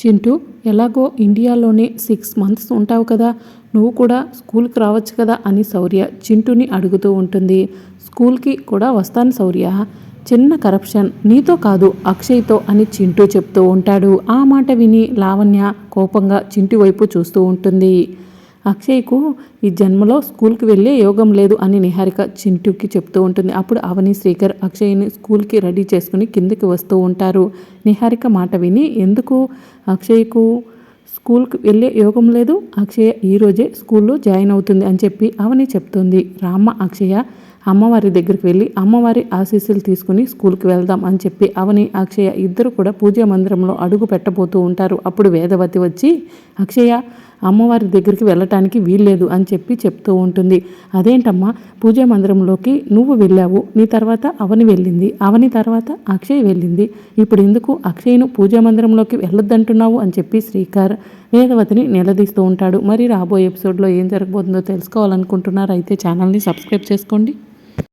చింటూ ఎలాగో ఇండియాలోనే six months ఉంటావు కదా నువ్వు కూడా స్కూల్కి రావచ్చు కదా అని శౌర్య చింటూని అడుగుతూ ఉంటుంది. స్కూల్కి కూడా వస్తాను శౌర్య. చిన్న కరప్షన్ నీతో కాదు అక్షయ్తో అని చింటూ చెప్తూ ఉంటాడు. ఆ మాట విని లావణ్య కోపంగా చింటి వైపు చూస్తూ ఉంటుంది. అక్షయ్కు ఈ జన్మలో స్కూల్కి వెళ్ళే యోగం లేదు అని నిహారిక చింటూకి చెప్తూ ఉంటుంది. అప్పుడు అవని శ్రీకర్ అక్షయ్ని స్కూల్కి రెడీ చేసుకుని కిందికి వస్తూ ఉంటారు. నిహారిక మాట విని ఎందుకు అక్షయ్కు స్కూల్కి వెళ్ళే యోగం లేదు? అక్షయ ఈరోజే స్కూల్లో జాయిన్ అవుతుంది అని చెప్పి అవని చెప్తుంది. రామ్మ అక్షయ అమ్మవారి దగ్గరికి వెళ్ళి అమ్మవారి ఆశీస్సులు తీసుకుని స్కూల్కి వెళ్దాం అని చెప్పి అవని అక్షయ ఇద్దరు కూడా పూజా మందిరంలో అడుగు పెట్టబోతూ ఉంటారు. అప్పుడు వేదవతి వచ్చి అక్షయ అమ్మవారి దగ్గరికి వెళ్ళటానికి వీల్లేదు అని చెప్పి చెప్తూ ఉంటుంది. అదేంటమ్మా పూజా మందిరంలోకి నువ్వు వెళ్ళావు నీ తర్వాత అవని వెళ్ళింది అవని తర్వాత అక్షయ్ వెళ్ళింది ఇప్పుడు ఎందుకు అక్షయ్ను పూజా మందిరంలోకి వెళ్ళొద్దంటున్నావు అని చెప్పి శ్రీకార్ వేదవతిని నిలదీస్తూ ఉంటాడు. మరి రాబోయే ఎపిసోడ్లో ఏం జరగబోతుందో తెలుసుకోవాలనుకుంటున్నారు అయితే ఛానల్ని సబ్స్క్రైబ్ చేసుకోండి.